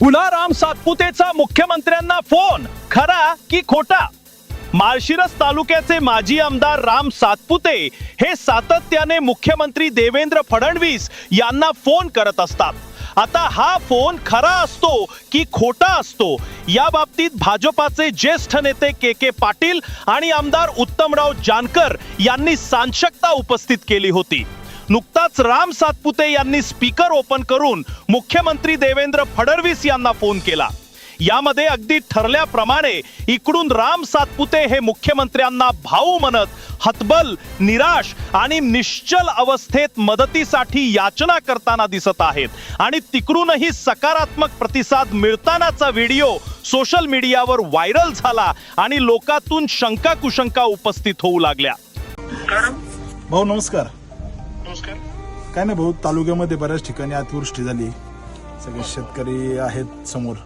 पुन्हा राम सातपुतेचा मुख्यमंत्र्यांना फोन. खरा की खोटा? माळशिरस तालुक्याचे माजी आमदार राम सातपुते हे सातत्याने मुख्यमंत्री देवेंद्र फडणवीस यांना फोन करत असतात. आता हा फोन खरा असतो की खोटा असतो? या बाबतीत भाजपाचे ज्येष्ठ नेते के के पाटील आणि आमदार उत्तमराव जानकर यांनी सांशकता उपस्थित केली होती. नुकताच राम सातपुते यांनी स्पीकर ओपन करून मुख्यमंत्री देवेंद्र फडणवीस यांना फोन केला. यामध्ये अगदी ठरल्याप्रमाणे इकडून राम सातपुते हे मुख्यमंत्र्यांना भाऊ म्हणत हतबल निराश आणि निश्चल अवस्थेत मदतीसाठी याचना करताना दिसत आहेत. आणि तिकडूनही सकारात्मक प्रतिसाद मिळतानाचा व्हिडिओ सोशल मीडियावर व्हायरल झाला आणि लोकातून शंका कुशंका उपस्थित होऊ लागल्या. भाऊ नमस्कार. नमस्कार. काय नाही भाऊ तालुक्यामध्ये बऱ्याच ठिकाणी अतिवृष्टी झाली. सगळे शेतकरी आहेत समोर.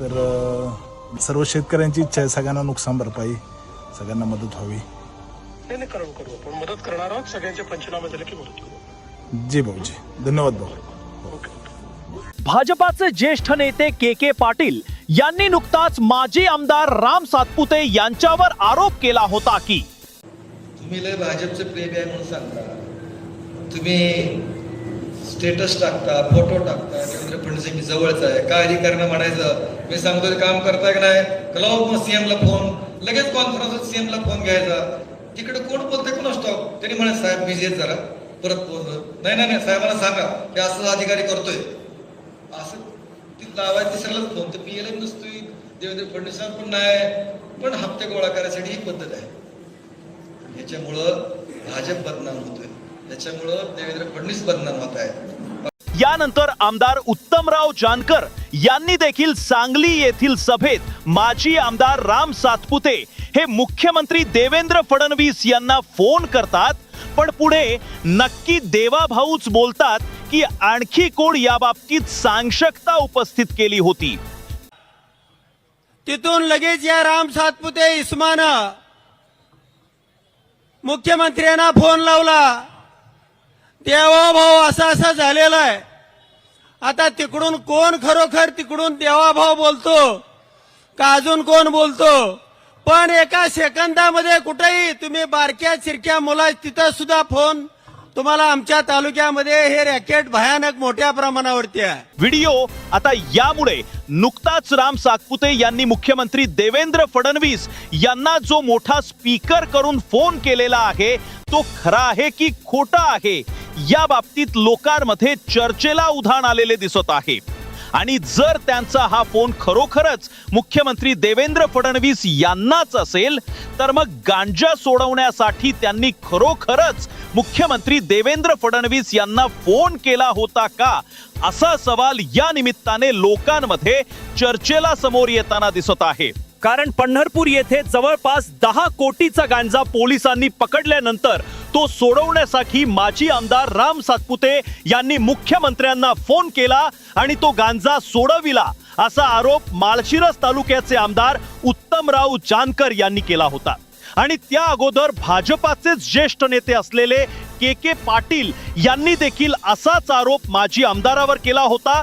तर अं, सर्व शेतकऱ्यांची इच्छा आहे सगळ्यांना नुकसान भरपाई सगळ्यांना मदत व्हावी. नाही नाही करू करू आपण. मदत करणार आहोत सगळ्यांचे पंचनामे झाले की मदत करू जी भाऊजी धन्यवाद भाऊ. ओके. भाजपाचे ज्येष्ठ नेते के के पाटील यांनी नुकताच माजी आमदार राम सातपुते यांच्यावर आरोप केला होता की तुम्ही लय भाजपचे प्रेमी आहे म्हणून सांगता तुम्ही स्टेटस टाकता फोटो टाकता देवेंद्र फडणवीस मी जवळच आहे काय अधिकाऱ्यांना म्हणायचं मी सांगतो काम करताय का नाही? कलाव मग सीएमला फोन लगेच कॉन्फरन्स सीएमला फोन घ्यायचा. तिकडे कोण बोलतंय कोण असतो? त्यांनी म्हणे साहेब बिझी आहेत जरा परत फोन नाही नाही नाही साहेबांना सांगा की असं अधिकारी करतोय. असं. ती लावायचं तिसऱ्यालाच फोन तर पीएलएम नसतोय देवेंद्र फडणवीस पण नाही पण हप्ते गोळा करायसाठी ही पद्धत आहे. याच्यामुळं भाजप बदनाम होतोय. त्याच्यामुळं देवेंद्र फडणवीस बदनाम होत आहे यानंतर आमदार उत्तमराव जानकर यांनी देखील सांगली येथील सभेत माजी आमदार राम सातपुते हे मुख्यमंत्री देवेंद्र फडणवीस यांना फोन करतात पण पुढे नक्की देवाभाऊच बोलतात की आणखी कोण या बाबतीत सांशकता उपस्थित केली होती. तिथून लगेच या राम सातपुते इस्मानं मुख्यमंत्र्यांना फोन लावला. देवा भाऊ असा असा झालेला आहे. आता तिकडून कोण खरोखर तिकडून देवाभाऊ बोलतो? का अजून कोण बोलतो? पण एका सेकंदामध्ये कुठेही तुम्ही बारक्या चिरक्या मुला तिथं सुद्धा फोन तुम्हाला आमच्या तालुक्यामध्ये हे रॅकेट भयानक मोठ्या प्रमाणावरती आहे. व्हिडिओ आता यामुळे नुकताच राम सातपुते यांनी मुख्यमंत्री देवेंद्र फडणवीस यांना जो मोठा स्पीकर करून फोन केलेला आहे तो खरा आहे की खोटा आहे? या बाबतीत लोकांमध्ये चर्चेला उधाण आलेले दिसत आहे. आणि जर त्यांचा हा फोन खरोखरच मुख्यमंत्री देवेंद्र फडणवीस यांनाच असेल तर मग गांजा सोडवण्यासाठी त्यांनी खरोखरच मुख्यमंत्री देवेंद्र फडणवीस यांना फोन केला होता का? असा सवाल या निमित्ताने लोकांमध्ये चर्चेला समोर येताना दिसत आहे. कारण पंढरपूर येथे जवळपास दहा कोटीचा गांजा पोलिसांनी पकडल्यानंतर तो सोडवण्यासाठी माजी आमदार राम सातपुते यांनी मुख्यमंत्र्यांना फोन केला आणि तो गांजा सोडविला असा आरोप माळशिरस तालुक्याचे आमदार उत्तमराव जानकर यांनी केला होता. आणि त्या अगोदर भाजपाचेच ज्येष्ठ नेते असलेले के के पाटील यांनी देखील असाच आरोप माजी आमदारावर केला होता.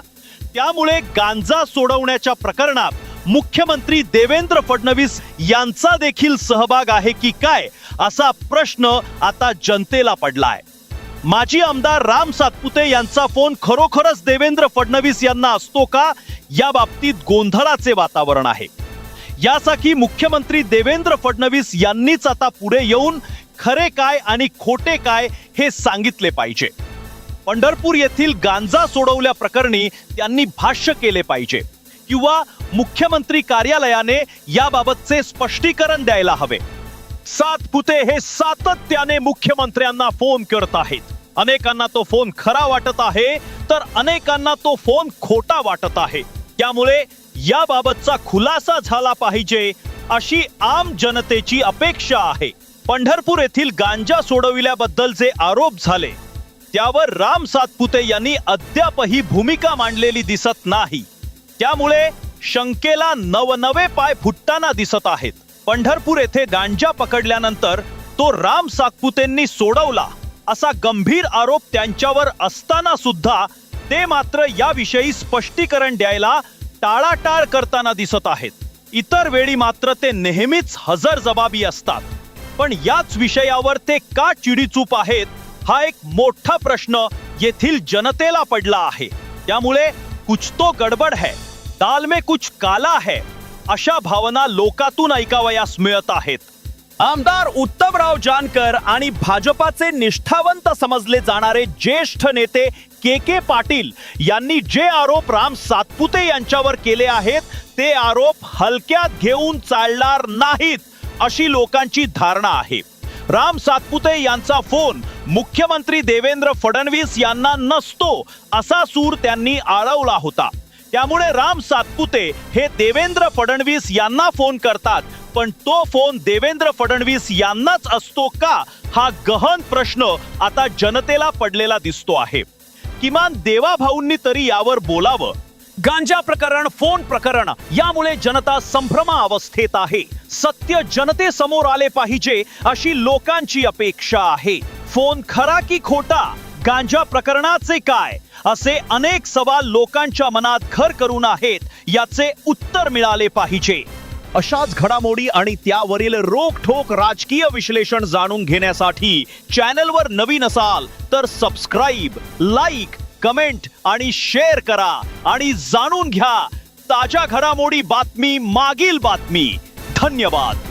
त्यामुळे गांजा सोडवण्याच्या प्रकरणात मुख्यमंत्री देवेंद्र फडणवीस यांचा देखील सहभाग आहे की काय असा प्रश्न आता जनतेला पडलाय. माजी आमदार राम सातपुते यांचा फोन खरोखरच देवेंद्र फडणवीस यांना असतो का? या बाबतीत गोंधळाचे वातावरण आहे. यासाठी मुख्यमंत्री देवेंद्र फडणवीस यांनीच आता पुढे येऊन खरे काय आणि खोटे काय हे सांगितले पाहिजे. पंढरपूर येथील गांजा सोडवल्या प्रकरणी त्यांनी भाष्य केले पाहिजे किंवा मुख्यमंत्री कार्यालयाने याबाबतचे स्पष्टीकरण द्यायला हवे. सातपुते हे सातत्याने मुख्यमंत्र्यांना फोन करत आहेत. अनेकांना तो फोन खरा वाटत आहे तर अनेकांना तो फोन खोटा वाटत आहे. त्यामुळे याबाबतचा खुलासा झाला पाहिजे अशी आम जनतेची अपेक्षा आहे. पंढरपूर येथील गांजा सोडविल्याबद्दल जे आरोप झाले. त्यावर राम सातपुते यांनी अद्यापही भूमिका मांडलेली दिसत नाही. त्यामुळे शंकेला नवनवे पाय फुटताना दिसत आहेत. पंढरपूर येथे गांजा पकडल्यानंतर तो राम सातपुतेंनी सोडवला. असा गंभीर आरोप त्यांच्यावर असताना सुद्धा ते मात्र याविषयी स्पष्टीकरण द्यायला टाळाटाळ करताना दिसत आहेत. इतर वेळी मात्र ते नेहमीच हजर जबाबी असतात. पण याच विषयावर ते का चिडीचूप आहेत हा एक मोठा प्रश्न येथील जनतेला पडला आहे. त्यामुळे कुछ तो गडबड है दाल में कुछ काला है अशा भावना लोकातून ऐकावयास मिळत आहेत. आमदार उत्तमराव जानकर आणि भाजपाचे निष्ठावंत समजले जाणारे ज्येष्ठ नेते के के पाटील यांनी जे आरोप राम सातपुते यांच्यावर केले आहेत ते आरोप हलक्यात घेऊन चालणार नाहीत अशी लोकांची धारणा आहे. राम सातपुते यांचा फोन मुख्यमंत्री देवेंद्र फडणवीस यांना नसतो असा सूर त्यांनी आळवला होता. त्यामुळे राम सातपुते हे देवेंद्र फडणवीस यांना फोन करतात. पण तो फोन देवेंद्र फडणवीस यांनाच असतो का? हा गहन प्रश्न आता जनतेला पडलेला दिसतो आहे. किमान देवाभाऊंनी तरी यावर बोलावं. गांजा प्रकरण फोन प्रकरण यामुळे जनता संभ्रमा अवस्थेत आहे. सत्य जनतेसमोर आले पाहिजे अशी लोकांची अपेक्षा आहे. फोन खरा की खोटा? गांजा प्रकरणाचे काय? असे अनेक सवाल लोकांच्या मनात घर करून आहेत याचे उत्तर मिळाले पाहिजे. अशाच घडामोडी आणि त्यावरील रोखठोक राजकीय विश्लेषण जाणून घेण्यासाठी चॅनलवर नवीन असाल तर सबस्क्राईब लाईक कमेंट आणि शेअर करा आणि जाणून घ्या ताज्या घडामोडी बातमी मागील बातमी. धन्यवाद.